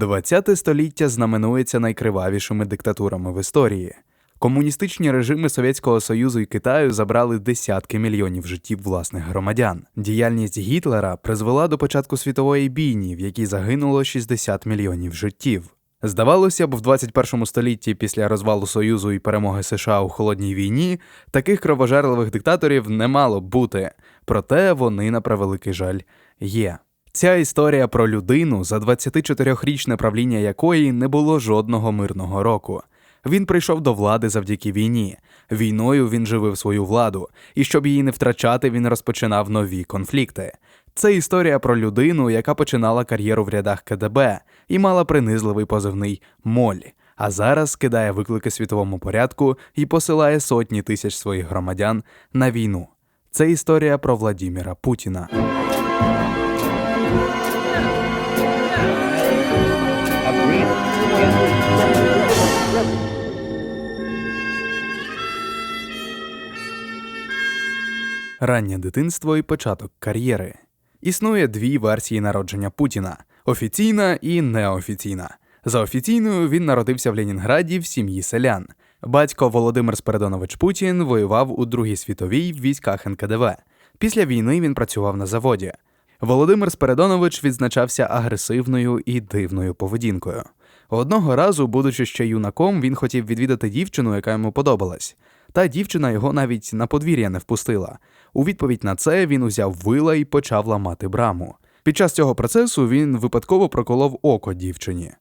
ХХ століття знаменується найкривавішими диктатурами в історії. Комуністичні режими Совєтського Союзу і Китаю забрали десятки мільйонів життів власних громадян. Діяльність Гітлера призвела до початку світової бійні, в якій загинуло 60 мільйонів життів. Здавалося б, в 21 столітті після розвалу Союзу і перемоги США у холодній війні таких кровожерливих диктаторів не мало бути, проте вони, на превеликий жаль, є. Ця історія про людину, за 24-річне правління якої не було жодного мирного року. Він прийшов до влади завдяки війні. Війною він живив свою владу, і щоб її не втрачати, він розпочинав нові конфлікти. Це історія про людину, яка починала кар'єру в рядах КДБ і мала принизливий позивний Моль. А зараз кидає виклики світовому порядку і посилає сотні тисяч своїх громадян на війну. Це історія про Владіміра Путіна. Раннє дитинство і початок кар'єри. Існує дві версії народження Путіна: офіційна і неофіційна. За офіційною він народився в Ленінграді в сім'ї селян. Батько Володимир Спиридонович Путін воював у Другій світовій в військах НКДВ. Після війни він працював на заводі. Володимир Спиридонович відзначався агресивною і дивною поведінкою. Одного разу, будучи ще юнаком, він хотів відвідати дівчину, яка йому подобалась. Та дівчина його навіть на подвір'я не впустила. У відповідь на це він узяв вила і почав ламати браму. Під час цього процесу він випадково проколов око дівчині.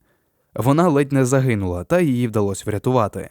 Вона ледь не загинула, та її вдалося врятувати.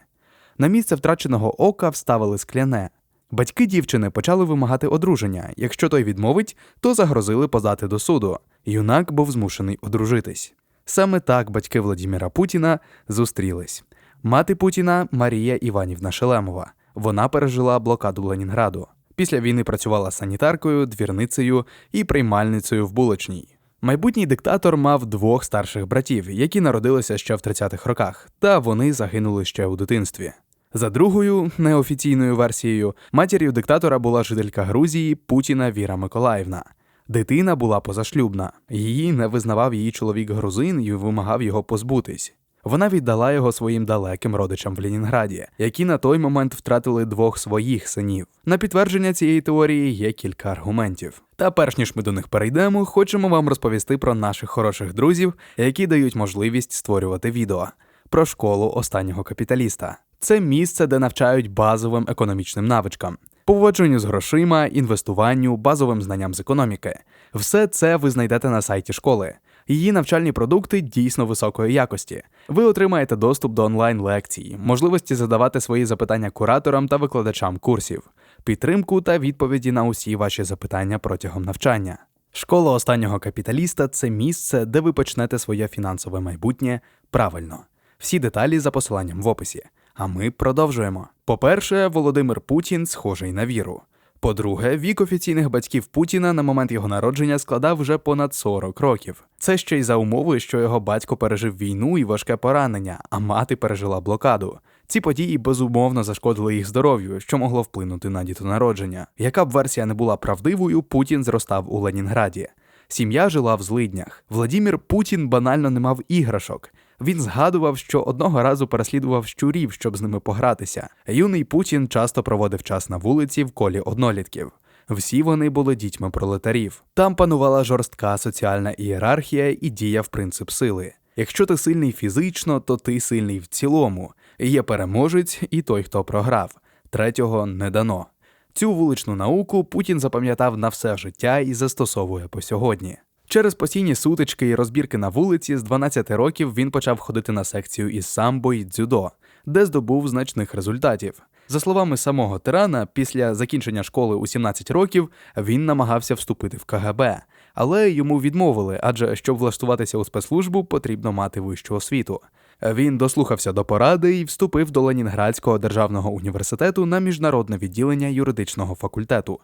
На місце втраченого ока вставили скляне. Батьки дівчини почали вимагати одруження. Якщо той відмовить, то загрозили подати до суду. Юнак був змушений одружитись. Саме так батьки Владіміра Путіна зустрілись. Мати Путіна Марія Іванівна Шелемова. Вона пережила блокаду Ленінграду. Після війни працювала санітаркою, двірницею і приймальницею в булочній. Майбутній диктатор мав двох старших братів, які народилися ще в 30-х роках, та вони загинули ще у дитинстві. За другою неофіційною версією, матір'ю диктатора була жителька Грузії Путіна Віра Миколаївна. Дитина була позашлюбна. Її не визнавав її чоловік грузин і вимагав його позбутись. Вона віддала його своїм далеким родичам в Ленінграді, які на той момент втратили двох своїх синів. На підтвердження цієї теорії є кілька аргументів. Та перш ніж ми до них перейдемо, хочемо вам розповісти про наших хороших друзів, які дають можливість створювати відео про школу останнього капіталіста. Це місце, де навчають базовим економічним навичкам. Поводженню з грошима, інвестуванню, базовим знанням з економіки. Все це ви знайдете на сайті школи. Її навчальні продукти дійсно високої якості. Ви отримаєте доступ до онлайн-лекцій, можливості задавати свої запитання кураторам та викладачам курсів, підтримку та відповіді на усі ваші запитання протягом навчання. Школа останнього капіталіста це місце, де ви почнете своє фінансове майбутнє правильно. Всі деталі за посиланням в описі. А ми продовжуємо. По-перше, Володимир Путін схожий на віру. По-друге, вік офіційних батьків Путіна на момент його народження складав вже понад 40 років. Це ще й за умови, що його батько пережив війну і важке поранення, а мати пережила блокаду. Ці події безумовно зашкодили їх здоров'ю, що могло вплинути на дітонародження. Яка б версія не була правдивою, Путін зростав у Ленінграді. Сім'я жила в злиднях. Владімір Путін банально не мав іграшок. Він згадував, що одного разу переслідував щурів, щоб з ними погратися. Юний Путін часто проводив час на вулиці в колі однолітків. Всі вони були дітьми пролетарів. Там панувала жорстка соціальна ієрархія і діяв принцип сили. Якщо ти сильний фізично, то ти сильний в цілому. Є переможець і той, хто програв. Третього не дано. Цю вуличну науку Путін запам'ятав на все життя і застосовує по сьогодні. Через постійні сутички і розбірки на вулиці з 12 років він почав ходити на секцію із самбо і дзюдо, де здобув значних результатів. За словами самого тирана, після закінчення школи у 17 років він намагався вступити в КГБ, але йому відмовили, адже щоб влаштуватися у спецслужбу, потрібно мати вищу освіту. Він дослухався до поради і вступив до Ленінградського державного університету на міжнародне відділення юридичного факультету.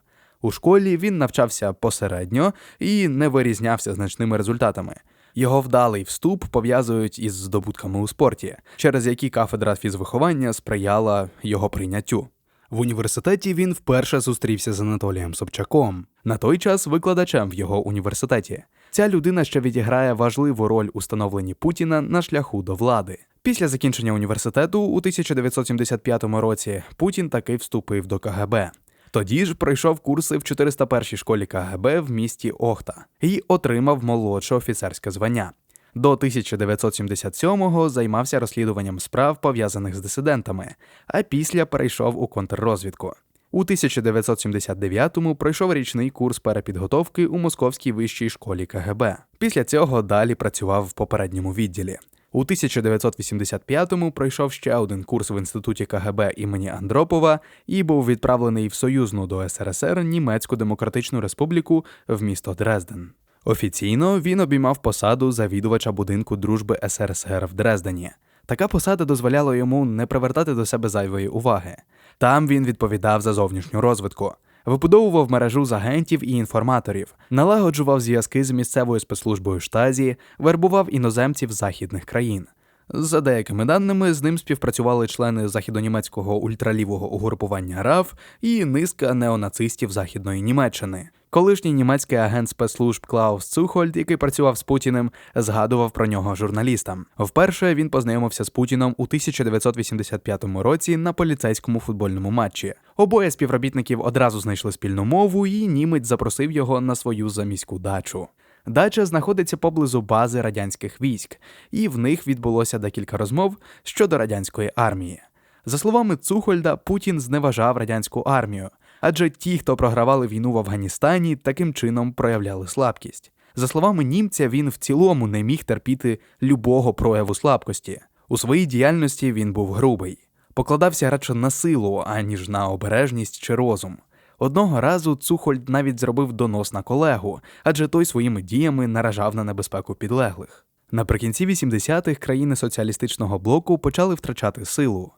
У школі він навчався посередньо і не вирізнявся значними результатами. Його вдалий вступ пов'язують із здобутками у спорті, через які кафедра фізвиховання сприяла його прийняттю. В університеті він вперше зустрівся з Анатолієм Собчаком, на той час викладачем в його університеті. Ця людина ще відіграє важливу роль у становленні Путіна на шляху до влади. Після закінчення університету у 1975 році Путін таки вступив до КГБ. Тоді ж пройшов курси в 401-й школі КГБ в місті Охта і отримав молодше офіцерське звання. До 1977-го займався розслідуванням справ, пов'язаних з дисидентами, а після перейшов у контррозвідку. У 1979-му пройшов річний курс перепідготовки у Московській вищій школі КГБ. Після цього далі працював в попередньому відділі. У 1985-му пройшов ще один курс в інституті КГБ імені Андропова і був відправлений в союзну до СРСР Німецьку Демократичну Республіку в місто Дрезден. Офіційно він обіймав посаду завідувача будинку дружби СРСР в Дрездені. Така посада дозволяла йому не привертати до себе зайвої уваги. Там він відповідав за зовнішню розвитку, вибудовував мережу з агентів і інформаторів, налагоджував зв'язки з місцевою спецслужбою штазі, вербував іноземців західних країн. За деякими даними, з ним співпрацювали члени західнонімецького ультралівого угрупування РАФ і низка неонацистів Західної Німеччини. Колишній німецький агент спецслужб Клаус Цухольд, який працював з Путіним, згадував про нього журналістам. Вперше він познайомився з Путіном у 1985 році на поліцейському футбольному матчі. Обоє співробітників одразу знайшли спільну мову, і німець запросив його на свою заміську дачу. Дача знаходиться поблизу бази радянських військ, і в них відбулося декілька розмов щодо радянської армії. За словами Цухольда, Путін зневажав радянську армію, адже ті, хто програвали війну в Афганістані, таким чином проявляли слабкість. За словами німця, він в цілому не міг терпіти любого прояву слабкості. У своїй діяльності він був грубий, покладався радше на силу, аніж на обережність чи розум. Одного разу Цухольд навіть зробив донос на колегу, адже той своїми діями наражав на небезпеку підлеглих. Наприкінці 80-х країни соціалістичного блоку почали втрачати силу.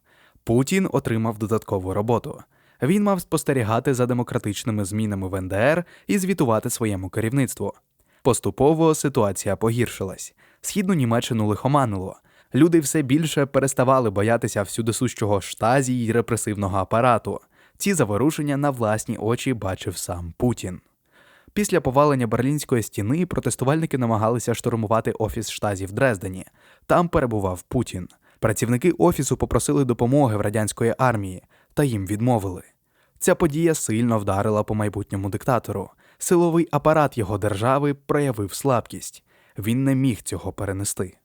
Путін отримав додаткову роботу. Він мав спостерігати за демократичними змінами в НДР і звітувати своєму керівництву. Поступово ситуація погіршилась. Східну Німеччину лихоманило. Люди все більше переставали боятися всюдисущого штазі й репресивного апарату. Ці заворушення на власні очі бачив сам Путін. Після повалення Берлінської стіни протестувальники намагалися штурмувати офіс штазі в Дрездені. Там перебував Путін. Працівники офісу попросили допомоги в радянської армії, та їм відмовили. Ця подія сильно вдарила по майбутньому диктатору. Силовий апарат його держави проявив слабкість. Він не міг цього перенести.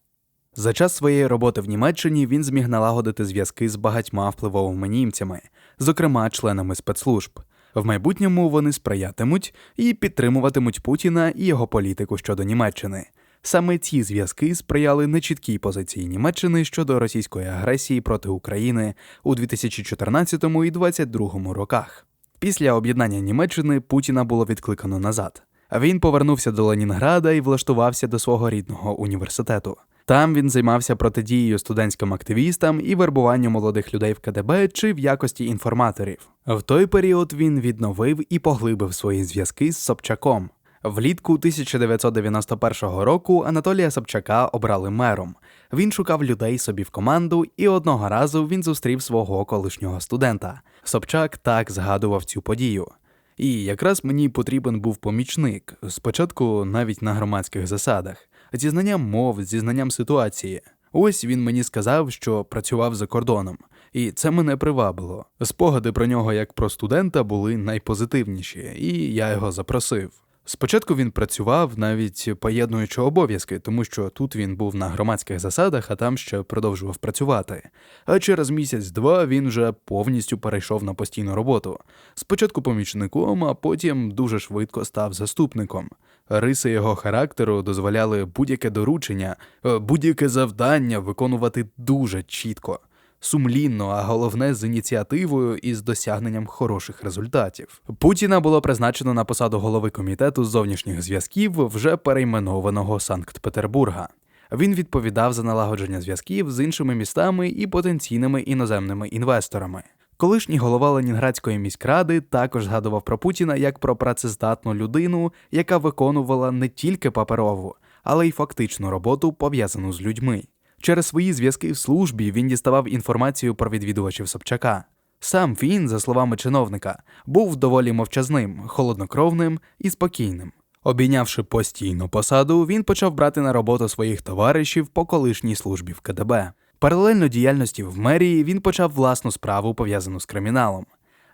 За час своєї роботи в Німеччині він зміг налагодити зв'язки з багатьма впливовими німцями, зокрема членами спецслужб. В майбутньому вони сприятимуть і підтримуватимуть Путіна і його політику щодо Німеччини. Саме ці зв'язки сприяли нечіткій позиції Німеччини щодо російської агресії проти України у 2014 і 2022 роках. Після об'єднання Німеччини Путіна було відкликано назад. Він повернувся до Ленінграда і влаштувався до свого рідного університету. Там він займався протидією студентським активістам і вербуванням молодих людей в КДБ чи в якості інформаторів. В той період він відновив і поглибив свої зв'язки з Собчаком. Влітку 1991 року Анатолія Собчака обрали мером. Він шукав людей собі в команду, і одного разу він зустрів свого колишнього студента. Собчак так згадував цю подію. І якраз мені потрібен був помічник, спочатку навіть на громадських засадах, зі знанням мов, зі знанням ситуації. Ось він мені сказав, що працював за кордоном, і це мене привабило. Спогади про нього як про студента були найпозитивніші, і я його запросив. Спочатку він працював навіть поєднуючи обов'язки, тому що тут він був на громадських засадах, а там ще продовжував працювати. А через місяць-два він вже повністю перейшов на постійну роботу. Спочатку помічником, а потім дуже швидко став заступником. Риси його характеру дозволяли будь-яке доручення, е, будь-яке завдання виконувати дуже чітко сумлінно, а головне з ініціативою і з досягненням хороших результатів. Путіна було призначено на посаду голови комітету зовнішніх зв'язків вже перейменованого Санкт-Петербурга. Він відповідав за налагодження зв'язків з іншими містами і потенційними іноземними інвесторами. Колишній голова Ленінградської міськради також згадував про Путіна як про працездатну людину, яка виконувала не тільки паперову, але й фактичну роботу пов'язану з людьми. Через свої зв'язки в службі він діставав інформацію про відвідувачів Собчака. Сам він, за словами чиновника, був доволі мовчазним, холоднокровним і спокійним. Обійнявши постійну посаду, він почав брати на роботу своїх товаришів по колишній службі в КДБ. Паралельно діяльності в мерії він почав власну справу пов'язану з криміналом.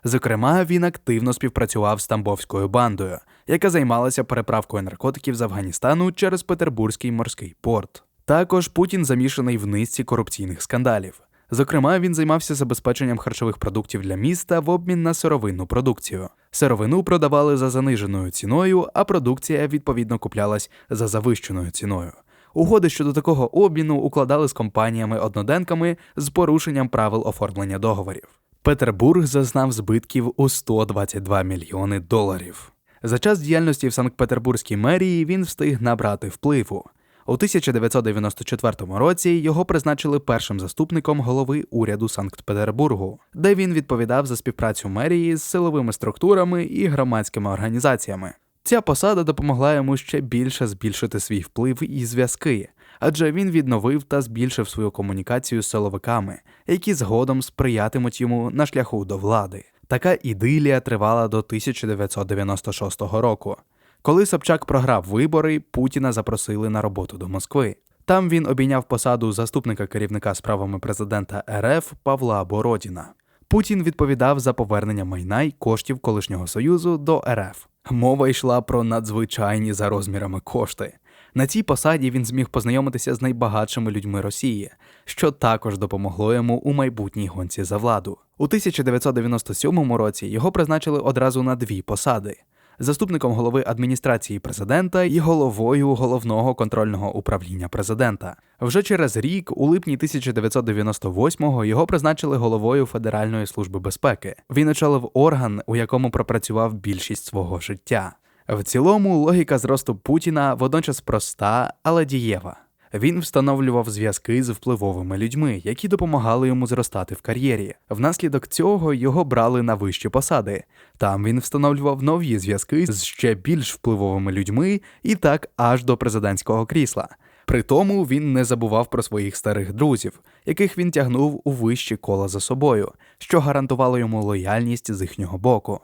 Зокрема, він активно співпрацював з Тамбовською бандою, яка займалася переправкою наркотиків з Афганістану через Петербурзький морський порт. Також Путін замішаний в низці корупційних скандалів. Зокрема, він займався забезпеченням харчових продуктів для міста в обмін на сировинну продукцію. Сировину продавали за заниженою ціною, а продукція відповідно куплялась за завищеною ціною. Угоди щодо такого обміну укладали з компаніями-одноденками з порушенням правил оформлення договорів. Петербург зазнав збитків у 122 мільйони доларів. За час діяльності в Санкт-Петербурзькій мерії він встиг набрати впливу. У 1994 році його призначили першим заступником голови уряду Санкт-Петербургу, де він відповідав за співпрацю мерії з силовими структурами і громадськими організаціями. Ця посада допомогла йому ще більше збільшити свій вплив і зв'язки, адже він відновив та збільшив свою комунікацію з силовиками, які згодом сприятимуть йому на шляху до влади. Така ідилія тривала до 1996 року. Коли Собчак програв вибори, Путіна запросили на роботу до Москви. Там він обійняв посаду заступника керівника справами президента РФ Павла Бородіна. Путін відповідав за повернення майна й коштів колишнього союзу до РФ. Мова йшла про надзвичайні за розмірами кошти. На цій посаді він зміг познайомитися з найбагатшими людьми Росії, що також допомогло йому у майбутній гонці за владу. У 1997 році його призначили одразу на дві посади: заступником голови адміністрації президента і головою головного контрольного управління президента. Вже через рік, у липні 1998-го, його призначили головою Федеральної служби безпеки. Він очолив орган, у якому пропрацював більшість свого життя. В цілому, логіка зросту Путіна водночас проста, але дієва. Він встановлював зв'язки з впливовими людьми, які допомагали йому зростати в кар'єрі. Внаслідок цього його брали на вищі посади. Там він встановлював нові зв'язки з ще більш впливовими людьми, і так аж до президентського крісла. При тому він не забував про своїх старих друзів, яких він тягнув у вищі кола за собою, що гарантувало йому лояльність з їхнього боку.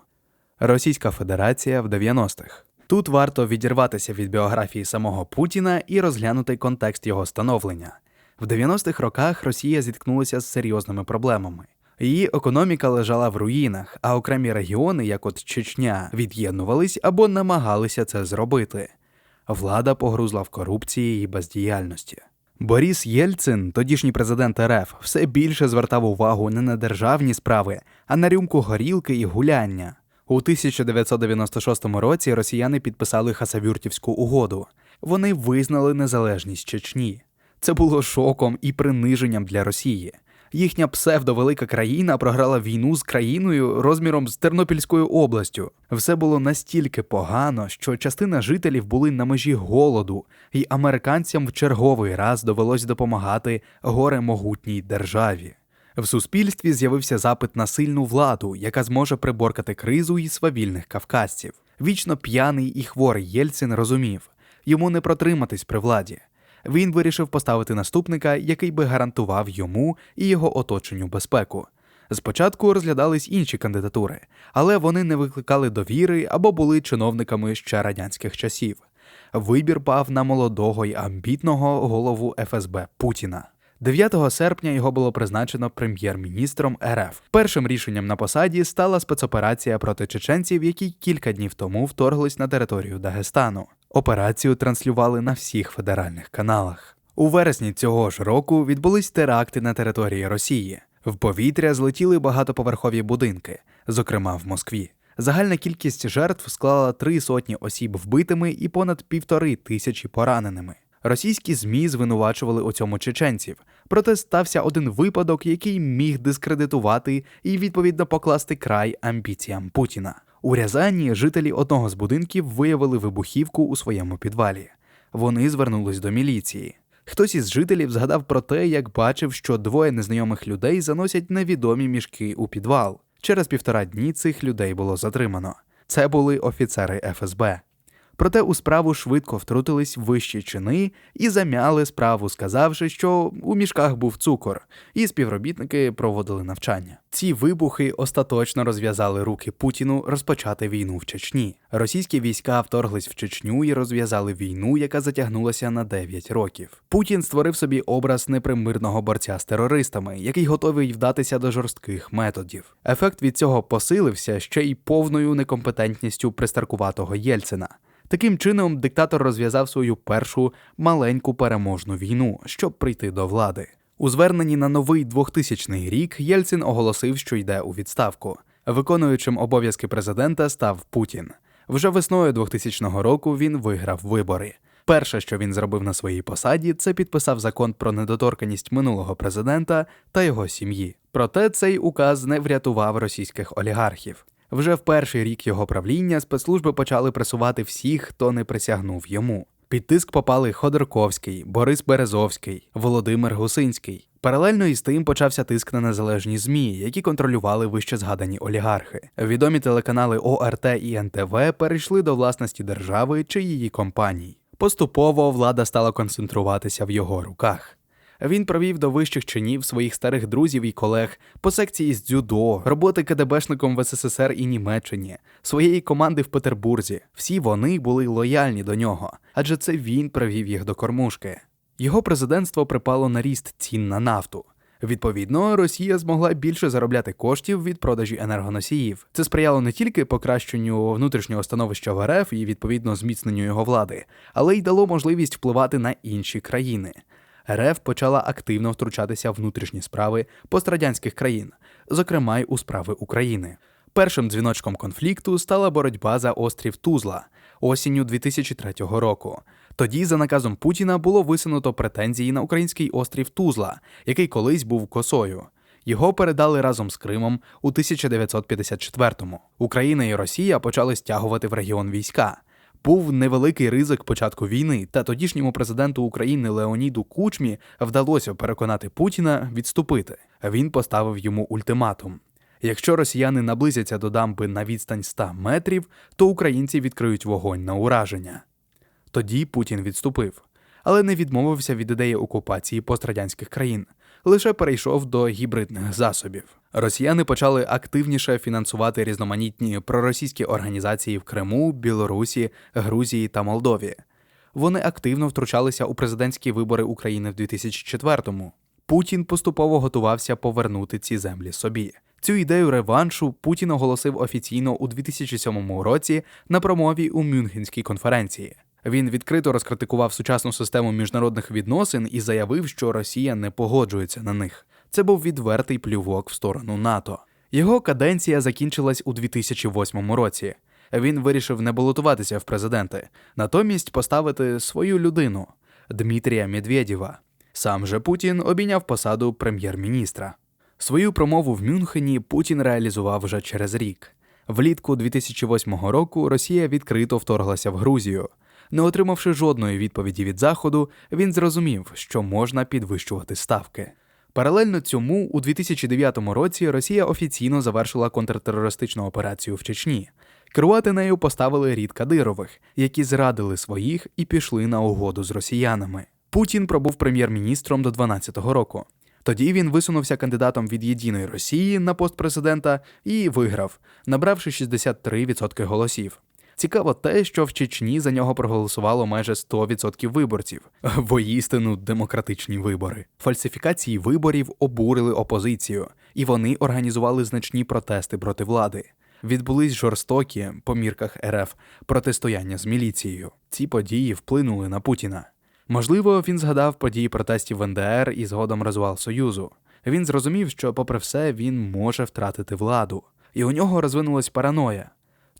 Російська Федерація в 90-х. Тут варто відірватися від біографії самого Путіна і розглянути контекст його становлення. В 90-х роках Росія зіткнулася з серйозними проблемами. Її економіка лежала в руїнах, а окремі регіони, як от Чечня, від'єднувались або намагалися це зробити. Влада погрузла в корупції і бездіяльності. Борис Єльцин, тодішній президент РФ, все більше звертав увагу не на державні справи, а на рюмку горілки і гуляння. У 1996 році росіяни підписали Хасавюртівську угоду. Вони визнали незалежність Чечні. Це було шоком і приниженням для Росії. Їхня псевдовелика країна програла війну з країною розміром з Тернопільською областю. Все було настільки погано, що частина жителів були на межі голоду, і американцям в черговий раз довелось допомагати горе могутній державі. В суспільстві з'явився запит на сильну владу, яка зможе приборкати кризу і свавільних кавказців. Вічно п'яний і хворий Єльцин розумів, йому не протриматись при владі. Він вирішив поставити наступника, який би гарантував йому і його оточенню безпеку. Спочатку розглядались інші кандидатури, але вони не викликали довіри або були чиновниками ще радянських часів. Вибір пав на молодого й амбітного голову ФСБ Путіна. 9 серпня його було призначено прем'єр-міністром РФ. Першим рішенням на посаді стала спецоперація проти чеченців, які кілька днів тому вторглись на територію Дагестану. Операцію транслювали на всіх федеральних каналах. У вересні цього ж року відбулись теракти на території Росії. В повітря злетіли багатоповерхові будинки, зокрема в Москві. Загальна кількість жертв склала три сотні осіб вбитими і понад півтори тисячі пораненими. Російські ЗМІ звинувачували у цьому чеченців, проте стався один випадок, який міг дискредитувати і відповідно покласти край амбіціям Путіна. У Рязані жителі одного з будинків виявили вибухівку у своєму підвалі. Вони звернулись до міліції. Хтось із жителів згадав про те, як бачив, що двоє незнайомих людей заносять невідомі мішки у підвал. Через півтора дні цих людей було затримано. Це були офіцери ФСБ. Проте у справу швидко втрутились вищі чини і замяли справу, сказавши, що у мішках був цукор, і співробітники проводили навчання. Ці вибухи остаточно розв'язали руки Путіну розпочати війну в Чечні. Російські війська вторглись в Чечню і розв'язали війну, яка затягнулася на 9 років. Путін створив собі образ непримирного борця з терористами, який готовий вдатися до жорстких методів. Ефект від цього посилився ще й повною некомпетентністю пристаркуватого Єльцина. Таким чином, диктатор розв'язав свою першу маленьку переможну війну, щоб прийти до влади. У зверненні на новий 2000 рік Єльцин оголосив, що йде у відставку. Виконуючим обов'язки президента став Путін. Вже весною 2000 року він виграв вибори. Перше, що він зробив на своїй посаді, це підписав закон про недоторканість минулого президента та його сім'ї. Проте цей указ не врятував російських олігархів. Вже в перший рік його правління спецслужби почали пресувати всіх, хто не присягнув йому. Під тиск попали Ходорковський, Борис Березовський, Володимир Гусинський. Паралельно із тим почався тиск на незалежні змі, які контролювали вище згадані олігархи. Відомі телеканали ОРТ і НТВ перейшли до власності держави чи її компаній. Поступово влада стала концентруватися в його руках. Він провів до вищих чинів своїх старих друзів і колег по секції з дзюдо, роботи КДБшником в СССР і Німеччині, своєї команди в Петербурзі. Всі вони були лояльні до нього, адже це він привів їх до кормушки. Його президентство припало на ріст цін на нафту. Відповідно, Росія змогла більше заробляти коштів від продажі енергоносіїв. Це сприяло не тільки покращенню внутрішнього становища в РФ і відповідно зміцненню його влади, але й дало можливість впливати на інші країни. РФ почала активно втручатися в внутрішні справи пострадянських країн, зокрема й у справи України. Першим дзвіночком конфлікту стала боротьба за острів Тузла осінню 2003 року. Тоді, за наказом Путіна, було висунуто претензії на український острів Тузла, який колись був косою. Його передали разом з Кримом у 1954-му. Україна і Росія почали стягувати в регіон війська. Був невеликий ризик початку війни, та тодішньому президенту України Леоніду Кучмі вдалося переконати Путіна відступити. Він поставив йому ультиматум. Якщо росіяни наблизяться до дамби на відстань 100 метрів, то українці відкриють вогонь на ураження. Тоді Путін відступив, але не відмовився від ідеї окупації пострадянських країн, лише перейшов до гібридних засобів. Росіяни почали активніше фінансувати різноманітні проросійські організації в Криму, Білорусі, Грузії та Молдові. Вони активно втручалися у президентські вибори України в 2004-му. Путін поступово готувався повернути ці землі собі. Цю ідею реваншу Путін оголосив офіційно у 2007 році на промові у Мюнхенській конференції. Він відкрито розкритикував сучасну систему міжнародних відносин і заявив, що Росія не погоджується на них. Це був відвертий плювок в сторону НАТО. Його каденція закінчилась у 2008 році. Він вирішив не балотуватися в президенти, натомість поставити свою людину Дмитрія Медведєва. Сам же Путін обійняв посаду прем'єр-міністра. Свою промову в Мюнхені Путін реалізував вже через рік. Влітку 2008 року Росія відкрито вторглася в Грузію. Не отримавши жодної відповіді від Заходу, він зрозумів, що можна підвищувати ставки. Паралельно цьому, у 2009 році Росія офіційно завершила контртерористичну операцію в Чечні. Керувати нею поставили рід Кадирових, які зрадили своїх і пішли на угоду з росіянами. Путін пробув прем'єр-міністром до 2012 року. Тоді він висунувся кандидатом від єдиної Росії на пост президента і виграв, набравши 63% голосів. Цікаво те, що в Чечні за нього проголосувало майже 100% виборців. Воїстину демократичні вибори. Фальсифікації виборів обурили опозицію, і вони організували значні протести проти влади. Відбулись жорстокі по мірках РФ протистояння з міліцією. Ці події вплинули на Путіна. Можливо, він згадав події протестів в НДР і згодом розвал Союзу. Він зрозумів, що, попри все, він може втратити владу, і у нього розвинулась параноя.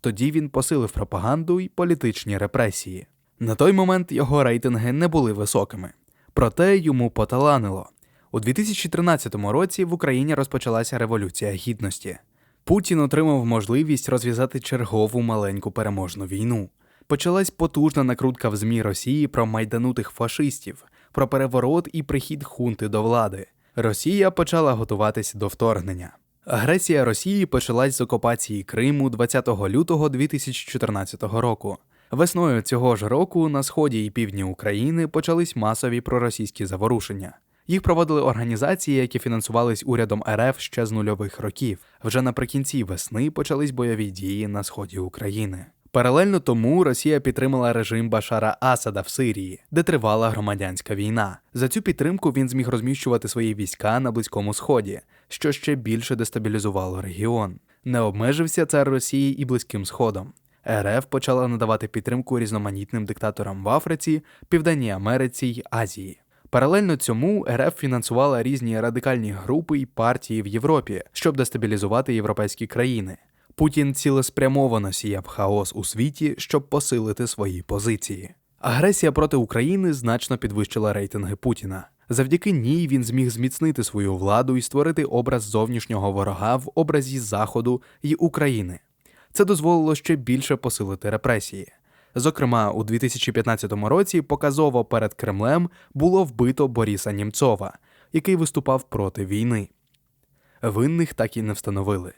Тоді він посилив пропаганду і політичні репресії. На той момент його рейтинги не були високими, проте йому поталанило. У 2013 році в Україні розпочалася революція гідності. Путін отримав можливість розв'язати чергову маленьку переможну війну. Почалась потужна накрутка в ЗМІ Росії про майданутих фашистів, про переворот і прихід хунти до влади. Росія почала готуватись до вторгнення. Агресія Росії почалась з окупації Криму 20 лютого 2014 року. Весною цього ж року на сході і півдні України почались масові проросійські заворушення. Їх проводили організації, які фінансувались урядом РФ ще з нульових років. Вже наприкінці весни почались бойові дії на сході України. Паралельно тому Росія підтримала режим Башара Асада в Сирії, де тривала громадянська війна. За цю підтримку він зміг розміщувати свої війська на Близькому Сході, що ще більше дестабілізувало регіон. Не обмежився цар Росії і Близьким Сходом. РФ почала надавати підтримку різноманітним диктаторам в Африці, Південній Америці й Азії. Паралельно цьому РФ фінансувала різні радикальні групи і партії в Європі, щоб дестабілізувати європейські країни. Путін цілеспрямовано сіяв хаос у світі, щоб посилити свої позиції. Агресія проти України значно підвищила рейтинги Путіна. Завдяки ній він зміг зміцнити свою владу і створити образ зовнішнього ворога в образі Заходу і України. Це дозволило ще більше посилити репресії. Зокрема, у 2015 році показово перед Кремлем було вбито Боріса Німцова, який виступав проти війни. Винних так і не встановили.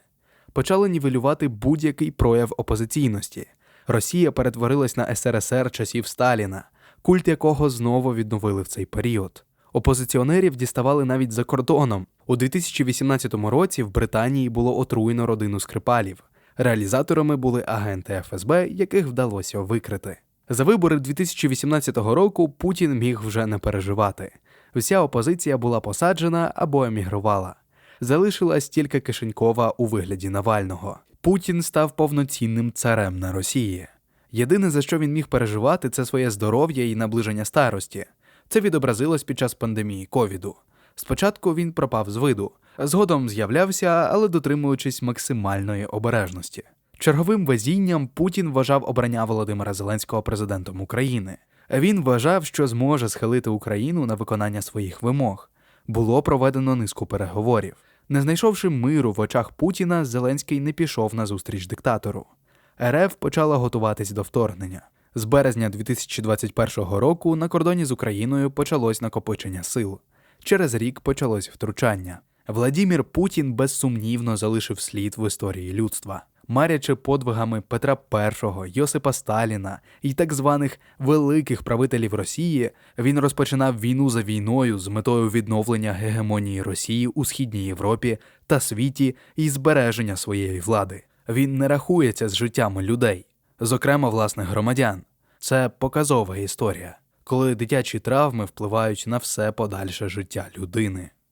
Почали нівелювати будь-який прояв опозиційності. Росія перетворилась на СРСР часів Сталіна, культ якого знову відновили в цей період. Опозиціонерів діставали навіть за кордоном. У 2018 році в Британії було отруєно родину Скрипалів. Реалізаторами були агенти ФСБ, яких вдалося викрити. За вибори 2018 року Путін міг вже не переживати. Вся опозиція була посаджена або емігрувала. Залишилась тільки Кишенькова у вигляді Навального. Путін став повноцінним царем на Росії. Єдине, за що він міг переживати, це своє здоров'я і наближення старості. Це відобразилось під час пандемії ковіду. Спочатку він пропав з виду, згодом з'являвся, але дотримуючись максимальної обережності. Черговим везінням Путін вважав обрання Володимира Зеленського президентом України. Він вважав, що зможе схилити Україну на виконання своїх вимог. Було проведено низку переговорів. Не знайшовши миру в очах Путіна, Зеленський не пішов на зустріч диктатору. РФ почала готуватись до вторгнення. З березня 2021 року на кордоні з Україною почалось накопичення сил. Через рік почалось втручання. Владімір Путін безсумнівно залишив слід в історії людства, марячи подвигами Петра І, Йосипа Сталіна і так званих великих правителів Росії, він розпочинав війну за війною з метою відновлення гегемонії Росії у східній Європі та світі і збереження своєї влади. Він не рахується з життями людей, зокрема власних громадян. Це показова історія, коли дитячі травми впливають на все подальше життя людини.